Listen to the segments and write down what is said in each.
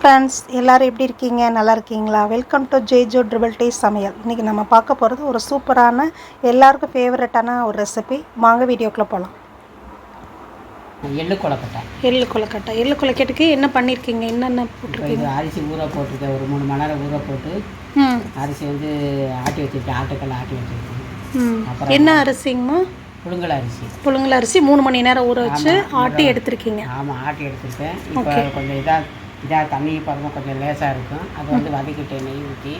Friends எல்லாரும் எப்படி இருக்கீங்க? நல்லா இருக்கீங்களா? Welcome to Jejo triple T சமையல். இன்றைக்கி நம்ம பார்க்க போகிறது ஒரு சூப்பரான எல்லாருக்கும் ஃபேவரட்டான ஒரு ரெசிபி வாங்க வீடியோக்குள்ளே போகலாம் எள்ளு கொலக்கட்டை எள்ளு கொலக்கட்டை எள்ளு கொலக்கட்டுக்கு என்ன பண்ணியிருக்கீங்க என்னென்ன போட்டிருக்கீங்க? அரிசி ஊற போட்டிருக்கேன். ஒரு மூணு மணி நேரம் ஊற போட்டு அரிசி வந்து ஆட்டி வச்சிருக்கேன். ஆட்டுக்கல்ல ஆட்டி வச்சிருக்கேன். என்ன அரிசிங்கம்மா? புழுங்கல் அரிசி. புழுங்கல் அரிசி மூணு மணி நேரம் ஊற வச்சு ஆட்டி எடுத்திருக்கீங்க. ஆமாம் ஆட்டி எடுத்திருக்கேன். இப்போ கொஞ்சம் இதாக இதாக தண்ணி பருவம் கொஞ்சம் லேசாக இருக்கும். அது வந்து வதக்கிட்டு நெய் ஊற்றி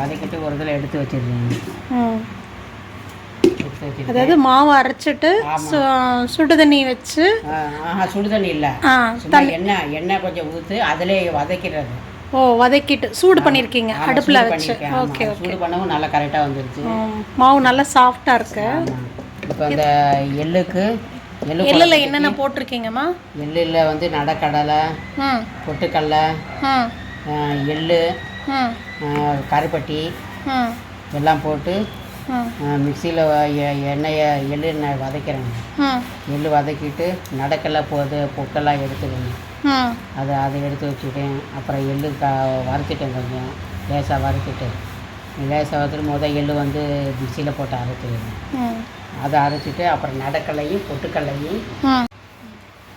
வதக்கிட்டு ஒரு இதில் எடுத்து வச்சிருக்கேன். அதாவது மாவு அரைச்சிட்டு சுடு தண்ணி வச்சு ஆஹா சுடு தண்ணி இல்லை. எண்ணெய் எண்ணெய் கொஞ்சம் ஊற்று அதிலே வதக்கிறது. ஓ வதக்கிட்டு சூடு பண்ணியிருக்கீங்க ஆமா, அடுப்பில் வச்சு. ஓகே சூடு பண்ணவும் நல்லா கரெக்டாக வந்துருச்சு. மாவு நல்லா சாஃப்டாக இருக்கு. இப்போ இந்த எள்ளுக்கு எள்ளு எள்ளில் என்னென்ன போட்டிருக்கீங்கம்மா? எள்ளில் வந்து நடக்கடலை பொட்டுக்கடலை ஆஹ், கருப்பட்டி எல்லாம் போட்டு மிக்சியில் எண்ணெயை எள்ளு எண்ணெய் வதக்கிறேங்க. எள்ளு வதக்கிட்டு நடக்கலை போது பொக்கெல்லாம் எடுத்துக்கணும் அதை அதை எடுத்து வச்சுட்டேன் அப்புறம் எள்ளு க வறுத்துட்டேன் கொஞ்சம். லேசாக வறுத்துட்டு. லேசாக வறுத்துட்டு முத எள்ளு வந்து மிக்சியில் போட்டு அரைச்சிடுவேன் அதை அரைச்சிட்டு அப்புறம் நடக்கலையும் பொட்டுக்கல்லையும்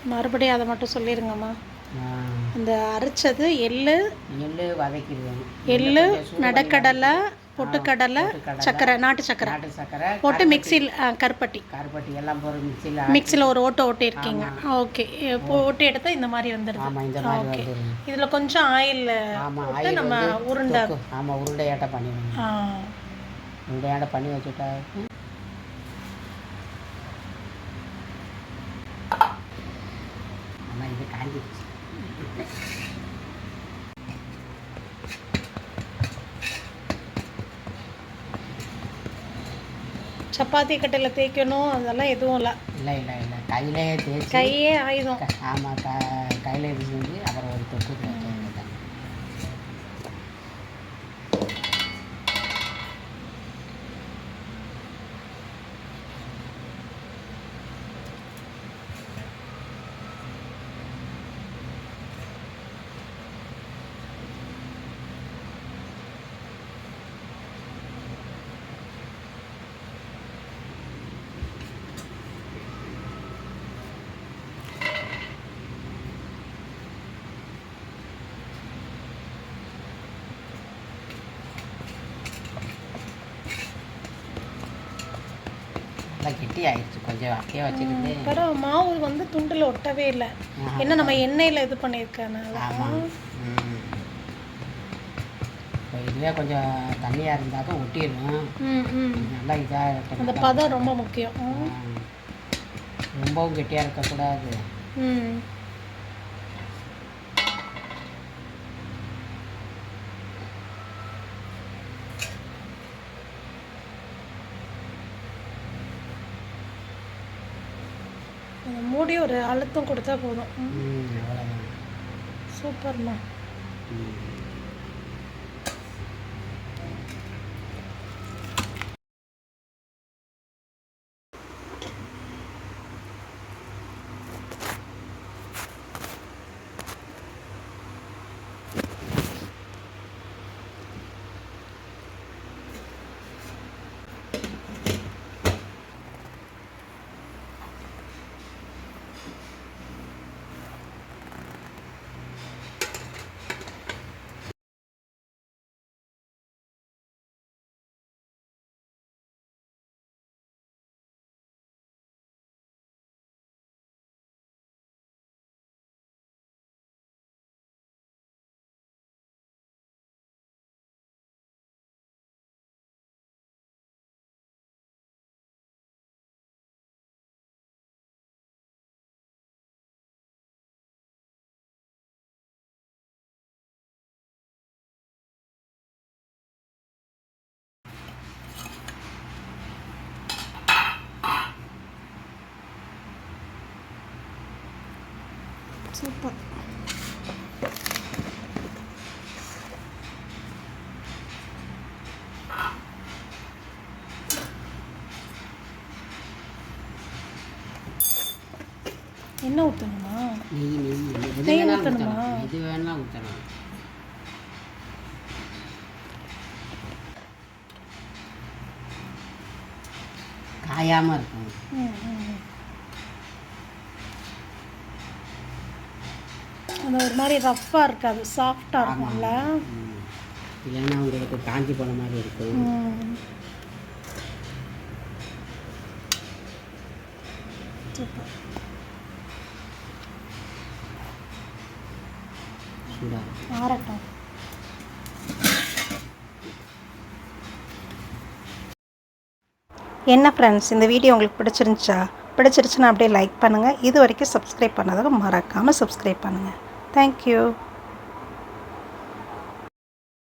மறுபடியும் அதை மட்டும் சொல்லிடுங்கம்மா அந்த அரைச்சது எள்ளு எள்ளு வதக்கிடுவேன். எள்ளு நடக்கடலை பொட்டுக்கடலை சர்க்கரை நாட்டு சர்க்கரை நாட்டு சர்க்கரை போட்டு மிக்சியில் கருப்பட்டி. கருப்பட்டி எல்லாம் போகிற மிக்சியில் மிக்சியில் ஒரு ஓட்டை ஓட்டி இருக்கீங்க. ஓகே. ஓட்டி எடுத்தால் இந்த மாதிரி வந்துடுது. ஆமாம் இந்த மாதிரி ஓகே. இதில் கொஞ்சம் ஆயில் ஆமாம் நம்ம உருண்டை. ஆமாம் உருண்டையாட்டம் பண்ணிடுவேன் ஆ. உருண்டையாட்டம் பண்ணி வச்சுட்டா. ஆமாம் இது காஞ்சிடுச்சு சப்பாத்தி கட்டையில் தேய்க்கணும் அதெல்லாம் எதுவும் இல்லை. இல்லை இல்லை இல்லை. கையிலே தேய்ச்சி கையே ஆயுதம். ஆமாம் க கையில் இது செஞ்சு அப்புறம் ஒரு தொக்கு வச்சு நல்லா கெட்டி ஆயிடுச்சு கொஞ்சம் அப்படியே வச்சுக்கிட்டு. அப்புறம் மாவு வந்து துண்டில் ஒட்டவே இல்லை. என்ன நம்ம எண்ணெயில் இது பண்ணியிருக்கனால இதுவே கொஞ்சம் தண்ணியாக இருந்தாக்க ஒட்டிடும் நல்லா இதாக அந்த பதம் ரொம்ப முக்கியம். ரொம்பவும் கெட்டியாக இருக்கக்கூடாது. ம் அந்த மூடி ஒரு அழுத்தம் கொடுத்தா போதும். ம். சூப்பர். என்ன ஊற்றணுமா நெய் நெய் நெய். ஊற்றணுமா ஊற்றலாம். எது வேணாலும் ஊற்றலாம் காயாமல் இருக்கும். அது ஒரு மாதிரி ரஃப்பாக இருக்காது சாஃப்டாக இருக்கும்ல. இல்லைன்னா உங்களுக்கு காஞ்சி போன மாதிரி இருக்கும். என்ன ஃப்ரெண்ட்ஸ் இந்த வீடியோ உங்களுக்கு பிடிச்சிருந்துச்சா? பிடிச்சிருச்சுன்னா அப்படியே லைக் பண்ணுங்கள் இது வரைக்கும் சப்ஸ்கிரைப் பண்ணாதவங்க மறக்காமல் சப்ஸ்கிரைப் பண்ணுங்கள் Thank you.